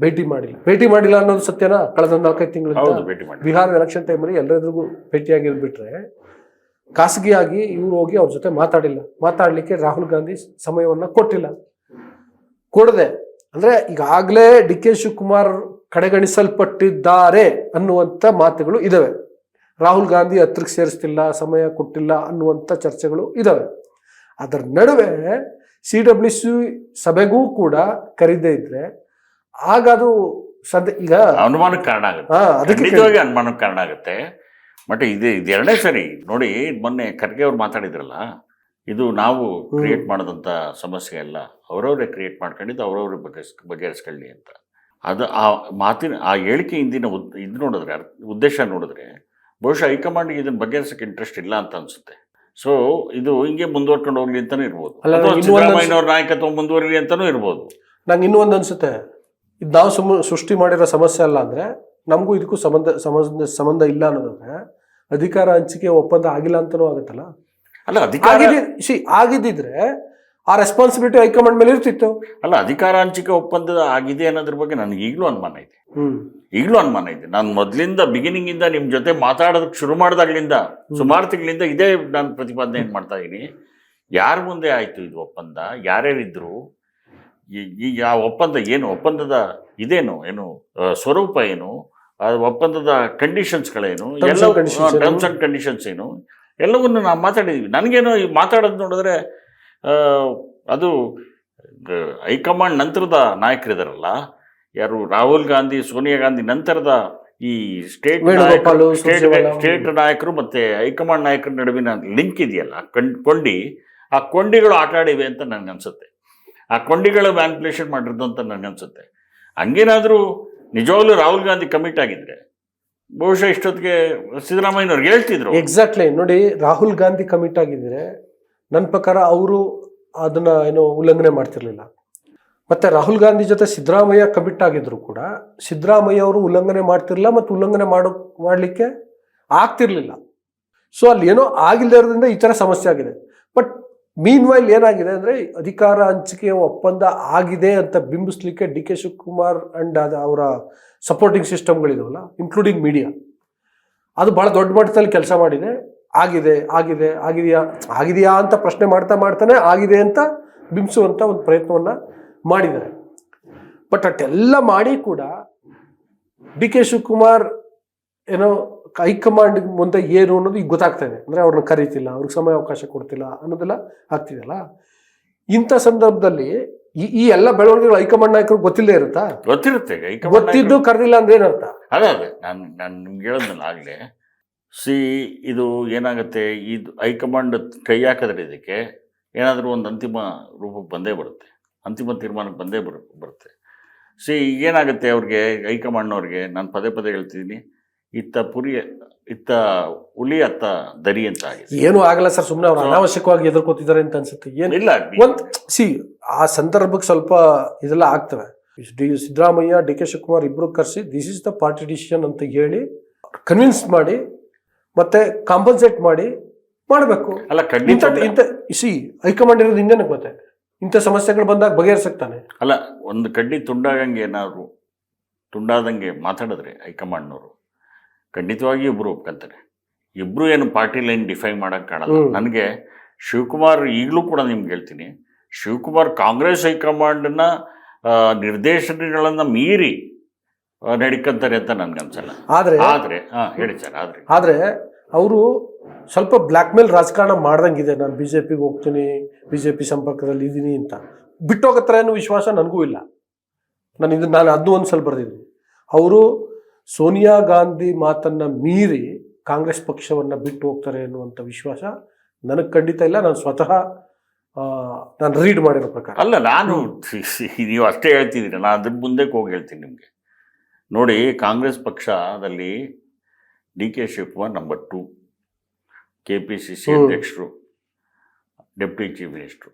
ಭೇಟಿ ಮಾಡಿಲ್ಲ. ಭೇಟಿ ಮಾಡಿಲ್ಲ ಅನ್ನೋದು ಸತ್ಯನಾ? ಕಳೆದ ನಾಲ್ಕೈದು ತಿಂಗಳು ಬಿಹಾರ ಎಲೆಕ್ಷನ್ ಟೈಮಲ್ಲಿ ಎಲ್ಲರೆದ್ರಿಗೂ ಭೇಟಿಯಾಗಿರ್ಬಿಟ್ರೆ ಖಾಸಗಿಯಾಗಿ ಇವ್ರು ಹೋಗಿ ಅವ್ರ ಜೊತೆ ಮಾತಾಡಿಲ್ಲ. ಮಾತಾಡಲಿಕ್ಕೆ ರಾಹುಲ್ ಗಾಂಧಿ ಸಮಯವನ್ನ ಕೊಟ್ಟಿಲ್ಲ. ಕೊಡದೆ. ಅಂದ್ರೆ ಈಗಾಗಲೇ ಡಿ ಕೆ ಶಿವಕುಮಾರ್ ಕಡೆಗಣಿಸಲ್ಪಟ್ಟಿದ್ದಾರೆ ಅನ್ನುವಂಥ ಮಾತುಗಳು ಇದಾವೆ. ರಾಹುಲ್ ಗಾಂಧಿ ಹತ್ರಕ್ಕೆ ಸೇರಿಸ್ತಿಲ್ಲ ಸಮಯ ಕೊಟ್ಟಿಲ್ಲ ಅನ್ನುವಂಥ ಚರ್ಚೆಗಳು ಇದಾವೆ. ಅದರ ನಡುವೆ ಸಿ ಡಬ್ಲ್ಯೂ ಸಿ ಸಭೆಗೂ ಕೂಡ ಕರೀದೇ ಇದ್ರೆ ಆಗ ಅದು ಸದ್ಯ ಈಗ ಅನುಮಾನಕ್ಕೆ ಕಾರಣ ಆಗುತ್ತೆ. ಅನುಮಾನಕ್ಕೆ ಕಾರಣ ಆಗುತ್ತೆ. ಬಟ್ ಇದು ಇದೆರಡೇ ಸರಿ. ನೋಡಿ ಮೊನ್ನೆ ಖರ್ಗೆ ಅವ್ರು ಮಾತಾಡಿದ್ರಲ್ಲ ಇದು ನಾವು ಕ್ರಿಯೇಟ್ ಮಾಡಿದಂಥ ಸಮಸ್ಯೆ ಅಲ್ಲ. ಅವರವರೇ ಕ್ರಿಯೇಟ್ ಮಾಡ್ಕೊಂಡಿದ್ದು ಅವರವರೇ ಬಗೆಹರಿಸ್ ಬಗೆಹರಿಸ್ಕೊಳ್ಳಿ ಅಂತ. ಅದು ಆ ಮಾತಿನ ಆ ಹೇಳಿಕೆ ಹಿಂದಿನ ಉದ್ ಇದು ನೋಡಿದ್ರೆ ಉದ್ದೇಶ ನೋಡಿದ್ರೆ ಬಹುಶಃ ಹೈಕಮಾಂಡ್ಗೆ ಇದನ್ನ ಬಗೆಹರಿಸೋಕ್ಕೆ ಇಂಟ್ರೆಸ್ಟ್ ಇಲ್ಲ ಅಂತ ಅನ್ಸುತ್ತೆ. ಸೊ ಇದು ಹಿಂಗೆ ಮುಂದುವರ್ಕೊಂಡು ಹೋಗ್ಲಿ ಅಂತಾನೂ ಇರ್ಬೋದು. ಸಿದ್ದರಾಮಯ್ಯನವ್ರ ನಾಯಕತ್ವ ಮುಂದುವರಿಲಿ ಅಂತಾನೂ ಇರ್ಬೋದು. ನಂಗೆ ಇನ್ನೂ ಒಂದು ಅನಿಸುತ್ತೆ. ಇದು ನಾವು ಸುಮ್ಮ ಸೃಷ್ಟಿ ಮಾಡಿರೋ ಸಮಸ್ಯೆ ಅಲ್ಲ ಅಂದ್ರೆ ನಮಗೂ ಇದಕ್ಕೂ ಸಂಬಂಧ ಸಂಬಂಧ ಸಂಬಂಧ ಇಲ್ಲ ಅನ್ನೋದಾದ್ರೆ ಅಧಿಕಾರ ಹಂಚಿಕೆ ಒಪ್ಪಂದ ಆಗಿಲ್ಲ ಅಂತಾನೂ ಆಗುತ್ತಲ್ಲ? ಅಲ್ಲ ಅಧಿಕಾರ ಸಿ ಆಗಿದ್ದಿದ್ರೆ ಆ ರೆಸ್ಪಾನ್ಸಿಬಿಲಿಟಿ ಹೈಕಮಾಂಡ್ ಮೇಲೆ ಇರ್ತಿತ್ತು. ಅಲ್ಲ ಅಧಿಕಾರ ಹಂಚಿಕೆ ಒಪ್ಪಂದ ಆಗಿದೆ ಅನ್ನೋದ್ರ ಬಗ್ಗೆ ನನಗೆ ಈಗಲೂ ಅನುಮಾನ ಇದೆ. ಈಗಲೂ ಅನುಮಾನ ಇದೆ. ನಾನು ಮೊದಲಿಂದ ಬಿಗಿನಿಂಗ್ ಇಂದ ನಿಮ್ಮ ಜೊತೆ ಮಾತಾಡೋದಕ್ಕೆ ಶುರು ಮಾಡಿದಾಗ್ಲಿಂದ ಸುಮಾರು ತಿಂಗಳಿಂದ ಇದೇ ನಾನು ಪ್ರತಿಪಾದನೆ ಏನು ಮಾಡ್ತಾ ಇದ್ದೀನಿ ಯಾರ ಮುಂದೆ ಆಯ್ತು ಇದು ಒಪ್ಪಂದ? ಯಾರ್ಯಾರಿದ್ರು ಈ- ಆ ಒಪ್ಪಂದ ಏನು? ಒಪ್ಪಂದದ ಇದೇನು? ಏನು ಸ್ವರೂಪ ಏನು? ಆ ಒಪ್ಪಂದದ ಕಂಡೀಷನ್ಸ್ಗಳೇನು ಎಲ್ಲ? ಟರ್ಮ್ಸ್ ಆ್ಯಂಡ್ ಕಂಡೀಷನ್ಸ್ ಏನು? ಎಲ್ಲವನ್ನು ನಾವು ಮಾತಾಡಿದ್ವಿ. ನನಗೇನು ಈ ಮಾತಾಡೋದು ನೋಡಿದ್ರೆ ಅದು ಹೈಕಮಾಂಡ್ ನಂತರದ ನಾಯಕರಿದಾರಲ್ಲ ಯಾರು ರಾಹುಲ್ ಗಾಂಧಿ ಸೋನಿಯಾ ಗಾಂಧಿ ನಂತರದ ಈ ಸ್ಟೇಟ್ ಸ್ಟೇಟ್. ಸ್ಟೇಟ್ ನಾಯಕರು ಮತ್ತೆ ಹೈಕಮಾಂಡ್ ನಾಯಕರ ನಡುವಿನ ಲಿಂಕ್ ಇದೆಯಲ್ಲ ಕೊಂಡಿ ಆ ಕೊಂಡಿಗಳು ಆಟ ಆಡಿವೆ ಅಂತ ನನಗೆ ಅನಿಸುತ್ತೆ. ಆ ಕೊಂಡಿಗಳು ಮ್ಯಾನ್ಪುಲೇಷನ್ ಮಾಡಿರೋದು ಅಂತ ನನಗೆ ಅನಿಸುತ್ತೆ. ಹಂಗೇನಾದರೂ ನಿಜವಾಗ್ಲೂ ರಾಹುಲ್ ಗಾಂಧಿ ಕಮಿಟ್ ಆಗಿದ್ರೆ ಬಹುಶಃ ಇಷ್ಟೊತ್ತಿಗೆ ಸಿದ್ದರಾಮಯ್ಯನವ್ರಿಗೆ ಹೇಳ್ತಿದ್ರು. ಎಕ್ಸಾಕ್ಟ್ಲಿ ನೋಡಿ ರಾಹುಲ್ ಗಾಂಧಿ ಕಮಿಟ್ ಆಗಿದ್ರೆ ನನ್ನ ಪ್ರಕಾರ ಅವರು ಅದನ್ನ ಏನು ಉಲ್ಲಂಘನೆ ಮಾಡ್ತಿರ್ಲಿಲ್ಲ. ಮತ್ತೆ ರಾಹುಲ್ ಗಾಂಧಿ ಜೊತೆ ಸಿದ್ದರಾಮಯ್ಯ ಕಮಿಟ್ ಆಗಿದ್ರು ಕೂಡ ಸಿದ್ದರಾಮಯ್ಯ ಅವರು ಉಲ್ಲಂಘನೆ ಮಾಡ್ತಿರಲಿಲ್ಲ ಮತ್ತು ಉಲ್ಲಂಘನೆ ಮಾಡೋ, ಮಾಡಲಿಕ್ಕೆ ಆಗ್ತಿರ್ಲಿಲ್ಲ. ಸೊ ಅಲ್ಲಿ ಏನೋ ಇರೋದ್ರಿಂದ ಈ ಥರ ಸಮಸ್ಯೆ ಆಗಿದೆ. ಬಟ್ ಮೀನ್ ವೈಲ್ ಏನಾಗಿದೆ ಅಂದರೆ ಅಧಿಕಾರ ಹಂಚಿಕೆಯ ಒಪ್ಪಂದ ಆಗಿದೆ ಅಂತ ಬಿಂಬಿಸ್ಲಿಕ್ಕೆ ಡಿ ಕೆ ಶಿವಕುಮಾರ್ ಅಂಡ್ ಅದು ಅವರ ಸಪೋರ್ಟಿಂಗ್ ಸಿಸ್ಟಮ್ಗಳಿದಾವಲ್ಲ ಇನ್ಕ್ಲೂಡಿಂಗ್ ಮೀಡಿಯಾ ಅದು ಭಾಳ ದೊಡ್ಡ ಮಟ್ಟದಲ್ಲಿ ಕೆಲಸ ಮಾಡಿದೆ. ಆಗಿದೆ ಆಗಿದೆ ಆಗಿದೆಯಾ ಆಗಿದೆಯಾ ಅಂತ ಪ್ರಶ್ನೆ ಮಾಡ್ತಾ ಮಾಡ್ತಾನೆ ಆಗಿದೆ ಅಂತ ಬಿಂಬಿಸುವಂಥ ಒಂದು ಪ್ರಯತ್ನವನ್ನು ಮಾಡಿದ್ದಾರೆ. ಬಟ್ ಅಟ್ಟೆಲ್ಲ ಮಾಡಿ ಕೂಡ ಡಿ ಕೆ ಶಿವಕುಮಾರ್ ಏನೋ ಹೈಕಮಾಂಡ್ ಮುಂದೆ ಏನು ಅನ್ನೋದು ಈಗ ಗೊತ್ತಾಗ್ತಾ ಇದೆ. ಅಂದರೆ ಅವ್ರನ್ನ ಕರೀತಿಲ್ಲ ಅವ್ರಿಗೆ ಸಮಯ ಅವಕಾಶ ಕೊಡ್ತಿಲ್ಲ ಅನ್ನೋದೆಲ್ಲ ಆಗ್ತಿದೆಯಲ್ಲ ಇಂಥ ಸಂದರ್ಭದಲ್ಲಿ ಈ ಈ ಎಲ್ಲ ಬೆಳವಣಿಗೆಗಳು ಹೈಕಮಾಂಡ್ ನಾಯಕರು ಗೊತ್ತಿಲ್ಲ ಇರುತ್ತಾ? ಗೊತ್ತಿರುತ್ತೆ ಗೊತ್ತಿದ್ದು ಕರೆದಿಲ್ಲ ಅಂದ್ರೆ ಏನರ್ಥ? ಅದೇ ಅದೇ. ನಾನು ನಾನು ನಿಮ್ಗೆ ಹೇಳೋದಲ್ಲ ಆಗಲೇ ಸಿ ಇದು ಏನಾಗುತ್ತೆ? ಇದು ಹೈಕಮಾಂಡ್ ಕೈ ಹಾಕಿದ್ರೆ ಇದಕ್ಕೆ ಏನಾದರೂ ಒಂದು ಅಂತಿಮ ರೂಪಕ್ಕೆ ಬಂದೇ ಬರುತ್ತೆ. ಅಂತಿಮ ತೀರ್ಮಾನಕ್ಕೆ ಬಂದೇ ಬರು ಬರುತ್ತೆ. ಸಿ ಏನಾಗುತ್ತೆ ಅವ್ರಿಗೆ ಹೈಕಮಾಂಡ್ನವ್ರಿಗೆ? ನಾನು ಪದೇ ಪದೇ ಹೇಳ್ತಿದ್ದೀನಿ ಇತ್ತ ಪುರಿ ಇತ್ತ ಹುಲಿ ಅತ್ತ ದರಿ ಅಂತ ಏನೂ ಏನು ಆಗಲ್ಲ ಸರ್ ಸುಮ್ಮನೆ ಅವ್ರು ಅನಾವಶ್ಯಕವಾಗಿ ಎದುರ್ಕೋತಿದ್ದಾರೆ ಅಂತ ಅನ್ಸುತ್ತೆ. ಏನು ಇಲ್ಲ ಒಂದು ಸಿ ಆ ಸಂದರ್ಭಕ್ಕೆ ಸ್ವಲ್ಪ ಇದೆಲ್ಲ ಆಗ್ತವೆ. D Siddaramaiah D K Shivakumar ಇಬ್ರು ಕರೆಸಿ this is the party decision ಅಂತ ಹೇಳಿ ಕನ್ವಿನ್ಸ್ ಮಾಡಿ ಮತ್ತೆ ಕಾಂಪನ್ಸೇಟ್ ಮಾಡಿ ಮಾಡಬೇಕು. ಅಲ್ಲ ಖಂಡಿತ ಇಂಥ ಸಿ ಹೈಕಮಾಂಡ್ ಇರೋದು ಇನ್ನೇನಕ್ಕೆ ಮತ್ತೆ ಇಂಥ ಸಮಸ್ಯೆಗಳು ಬಂದಾಗ ಬಗೆಹರಿಸಕ್ತಾನೆ ಅಲ್ಲ ಒಂದು ಕಡ್ಡಿ ತುಂಡಾಗಂಗೆ ಏನಾದ್ರು ತುಂಡಾದಂಗೆ ಮಾತಾಡಿದ್ರೆ ಹೈಕಮಾಂಡ್ನವರು ಖಂಡಿತವಾಗಿ ಇಬ್ರು ಒಪ್ಕೊಂತಾರೆ ಇಬ್ರು ಏನು ಪಾರ್ಟಿ ಲೈನ್ ಡಿಫೈನ್ ಮಾಡೋಕ್ಕೆ ಕಾಣಲ್ಲ. ನನಗೆ ಶಿವಕುಮಾರ್ ಈಗಲೂ ಕೂಡ ನಿಮ್ಗೆ ಹೇಳ್ತೀನಿ ಶಿವಕುಮಾರ್ ಕಾಂಗ್ರೆಸ್ ಹೈಕಮಾಂಡ್ನ ನಿರ್ದೇಶನಗಳನ್ನು ಮೀರಿ ನಡಿಕಂತಾರೆ ಅಂತ ಅಂತ ನನ್ಗನ್ಸಲ್ಲ. ಆದ್ರೆ ಆದ್ರೆ ಹಾಂ ಹೇಳಿ ಸರ್ ಆದ್ರೆ. ಆದ್ರೆ ಅವರು ಸ್ವಲ್ಪ ಬ್ಲ್ಯಾಕ್ ಮೇಲ್ ರಾಜಕಾರಣ ಮಾಡ್ದಂಗಿದೆ. ನಾನು ಬಿ ಜೆ ಪಿಗೆ ಹೋಗ್ತೀನಿ ಬಿ ಜೆ ಪಿ ಸಂಪರ್ಕದಲ್ಲಿ ಇದ್ದೀನಿ ಅಂತ. ಬಿಟ್ಟೋಗತ್ರ ಅನ್ನೋ ವಿಶ್ವಾಸ ನನಗೂ ಇಲ್ಲ. ನಾನು ಇದು, ನಾನು ಅದು ಒಂದು ಸಲ ಬರೆದಿದ್ದೀನಿ. ಅವರು ಸೋನಿಯಾ ಗಾಂಧಿ ಮಾತನ್ನು ಮೀರಿ ಕಾಂಗ್ರೆಸ್ ಪಕ್ಷವನ್ನು ಬಿಟ್ಟು ಹೋಗ್ತಾರೆ ಅನ್ನುವಂಥ ವಿಶ್ವಾಸ ನನಗೆ ಖಂಡಿತ ಇಲ್ಲ. ನಾನು ಸ್ವತಃ ನಾನು ರೀಡ್ ಮಾಡಿರೋ ಪ್ರಕಾರ. ಅಲ್ಲ, ನಾನು [LAUGHS] ನೀವು ಅಷ್ಟೇ ಹೇಳ್ತಿದ್ದೀರಿ. ನಾನು ಅದ್ರ ಮುಂದೆ ಹೋಗಿ ಹೇಳ್ತೀನಿ ನಿಮಗೆ. ನೋಡಿ, ಕಾಂಗ್ರೆಸ್ ಪಕ್ಷದಲ್ಲಿ D K Shivakumar number two K P C C ಅಧ್ಯಕ್ಷರು ಡೆಪ್ಯೂಟಿ ಚೀಫ್ ಮಿನಿಸ್ಟ್ರು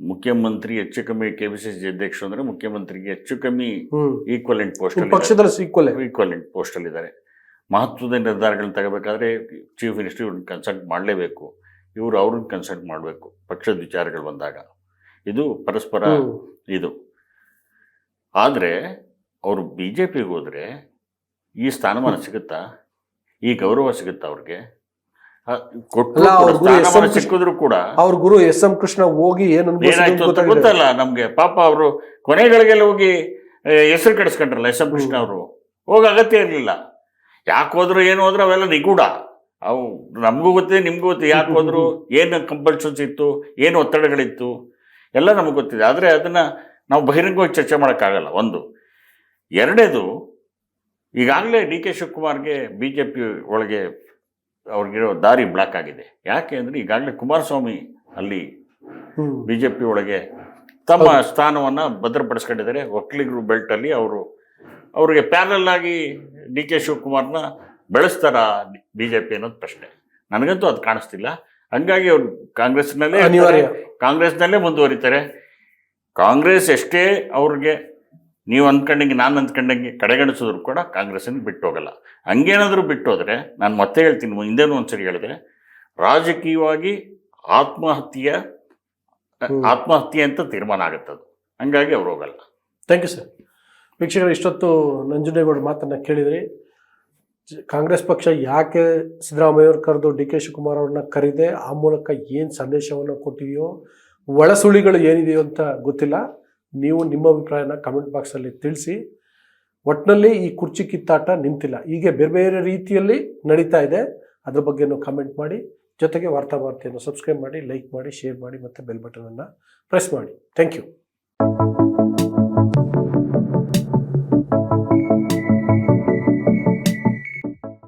ಮುಖ್ಯಮಂತ್ರಿ ಹೆಚ್ಚು ಕಮ್ಮಿ ಕೆ ಪಿ ಸಿ ಸಿ ಅಧ್ಯಕ್ಷರು ಅಂದರೆ ಮುಖ್ಯಮಂತ್ರಿಗೆ ಹೆಚ್ಚು ಕಮ್ಮಿ ಈಕ್ವಲೆಂಟ್ ಪೋಸ್ಟ್ ಈಕ್ವಲೆಂಟ್ ಪೋಸ್ಟಲ್ಲಿದ್ದಾರೆ ಮಹತ್ವದ ನಿರ್ಧಾರಗಳನ್ನ ತಗೋಬೇಕಾದ್ರೆ ಚೀಫ್ ಮಿನಿಸ್ಟರ್ ಇವ್ರನ್ನ ಕನ್ಸಲ್ಟ್ ಮಾಡಲೇಬೇಕು. ಇವರು ಅವ್ರನ್ನ ಕನ್ಸಲ್ಟ್ ಮಾಡಬೇಕು ಪಕ್ಷದ ವಿಚಾರಗಳು ಬಂದಾಗ. ಇದು ಪರಸ್ಪರ ಇದು. ಆದರೆ ಅವರು ಬಿ ಜೆ ಪಿಗೆ ಹೋದರೆ ಈ ಸ್ಥಾನಮಾನ ಸಿಗುತ್ತಾ? ಈ ಗೌರವ ಸಿಗುತ್ತೆ ಅವ್ರಿಗೆ. ಸಿಕ್ಕಿದ್ರು ಕೂಡ ಅವ್ರ ಗುರು ಎಸ್ ಎಂ ಕೃಷ್ಣ ಹೋಗಿ ಏನು ಗೊತ್ತಲ್ಲ ನಮ್ಗೆ. ಪಾಪ ಅವರು ಕೊನೆಗಳಿಗೆಲ್ಲ ಹೋಗಿ ಹೆಸರು ಕೆಡಿಸ್ಕೊಂಡ್ರಲ್ಲ ಎಸ್ ಎಂ ಕೃಷ್ಣ ಅವರು. ಹೋಗ ಅಗತ್ಯ ಇರಲಿಲ್ಲ. ಯಾಕೆ ಹೋದ್ರು ಏನು ಹೋದ್ರು ಅವೆಲ್ಲ ನಿಗೂಢ. ಅವು ನಮಗೂ ಗೊತ್ತಿದೆ ನಿಮ್ಗೂ ಗೊತ್ತಿದೆ. ಯಾಕೆ ಹೋದ್ರು ಏನು ಕಂಪಲ್ಷನ್ಸ್ ಇತ್ತು ಏನು ಒತ್ತಡಗಳಿತ್ತು ಎಲ್ಲ ನಮಗೆ ಗೊತ್ತಿದೆ. ಆದರೆ ಅದನ್ನು ನಾವು ಬಹಿರಂಗವಾಗಿ ಚರ್ಚೆ ಮಾಡೋಕ್ಕಾಗಲ್ಲ. ಒಂದು. ಎರಡನೇದು ಈಗಾಗಲೇ ಡಿ ಕೆ ಶಿವಕುಮಾರ್ಗೆ ಬಿ ಜೆ ಪಿ ಒಳಗೆ ಅವ್ರಿಗಿರೋ ದಾರಿ ಬ್ಲಾಕ್ ಆಗಿದೆ. ಯಾಕೆ ಅಂದರೆ ಈಗಾಗಲೇ ಕುಮಾರಸ್ವಾಮಿ ಅಲ್ಲಿ ಬಿ ಜೆ ಪಿ ಒಳಗೆ ತಮ್ಮ ಸ್ಥಾನವನ್ನು ಭದ್ರಪಡಿಸ್ಕೊಂಡಿದ್ದಾರೆ. ಒಕ್ಕಲಿಗರು ಬೆಲ್ಟಲ್ಲಿ ಅವರು ಅವರಿಗೆ ಪ್ಯಾರಲ್ ಆಗಿ ಡಿ ಕೆ ಶಿವಕುಮಾರ್ನ ಬೆಳೆಸ್ತಾರ ಬಿ ಜೆ ಪಿ ಅನ್ನೋದು ಪ್ರಶ್ನೆ. ನನಗಂತೂ ಅದು ಕಾಣಿಸ್ತಿಲ್ಲ. ಹಂಗಾಗಿ ಅವರು ಕಾಂಗ್ರೆಸ್ನಲ್ಲೇ ಕಾಂಗ್ರೆಸ್ನಲ್ಲೇ ಮುಂದುವರಿತಾರೆ. ಕಾಂಗ್ರೆಸ್ ಎಷ್ಟೇ ಅವ್ರಿಗೆ ನೀವು ಅಂದ್ಕೊಂಡಂಗೆ ನಾನು ಅಂದ್ಕೊಂಡಂಗೆ ಕಡೆಗಣಿಸಿದ್ರು ಕೂಡ ಕಾಂಗ್ರೆಸ್ಸನ್ನು ಬಿಟ್ಟು ಹೋಗಲ್ಲ. ಹಂಗೇನಾದರೂ ಬಿಟ್ಟು ಹೋದರೆ ನಾನು ಮತ್ತೆ ಹೇಳ್ತೀನಿ ಹಿಂದೇನು ಒಂದ್ಸರಿ ಹೇಳಿದ್ರೆ ರಾಜಕೀಯವಾಗಿ ಆತ್ಮಹತ್ಯೆಯ ಆತ್ಮಹತ್ಯೆ ಅಂತ ತೀರ್ಮಾನ ಅದು. ಹಂಗಾಗಿ ಅವ್ರು ಹೋಗಲ್ಲ. Thank you sir. ವೀಕ್ಷಕರು ಇಷ್ಟೊತ್ತು ನಂಜುಂಡೇಗೌಡ ಮಾತನ್ನು ಕೇಳಿದ್ರಿ. ಕಾಂಗ್ರೆಸ್ ಪಕ್ಷ ಯಾಕೆ ಸಿದ್ದರಾಮಯ್ಯ ಅವ್ರು ಕರೆದು ಡಿ ಕೆ ಶಿವಕುಮಾರ್ ಅವ್ರನ್ನ ಕರೆದೆ ಆ ಮೂಲಕ ಏನು ಸಂದೇಶವನ್ನು ಕೊಟ್ಟಿದೆಯೋ ಒಳಸುಳಿಗಳು ಏನಿದೆಯೋ ಅಂತ ಗೊತ್ತಿಲ್ಲ. ನೀವು ನಿಮ್ಮ ಅಭಿಪ್ರಾಯನ ಕಮೆಂಟ್ ಬಾಕ್ಸಲ್ಲಿ ತಿಳಿಸಿ. ಒಟ್ಟಿನಲ್ಲಿ ಈ ಕುರ್ಚಿ ಕಿತ್ತಾಟ ನಿಂತಿಲ್ಲ. ಹೀಗೆ ಬೇರೆ ಬೇರೆ ರೀತಿಯಲ್ಲಿ ನಡೀತಾ ಇದೆ. ಅದ್ರ ಬಗ್ಗೆನೂ ಕಮೆಂಟ್ ಮಾಡಿ. ಜೊತೆಗೆ ವಾರ್ತಾ ವಾರ್ತೆಯನ್ನು ಸಬ್ಸ್ಕ್ರೈಬ್ ಮಾಡಿ ಲೈಕ್ ಮಾಡಿ ಶೇರ್ ಮಾಡಿ ಮತ್ತು ಬೆಲ್ ಬಟನನ್ನು ಪ್ರೆಸ್ ಮಾಡಿ. Thank you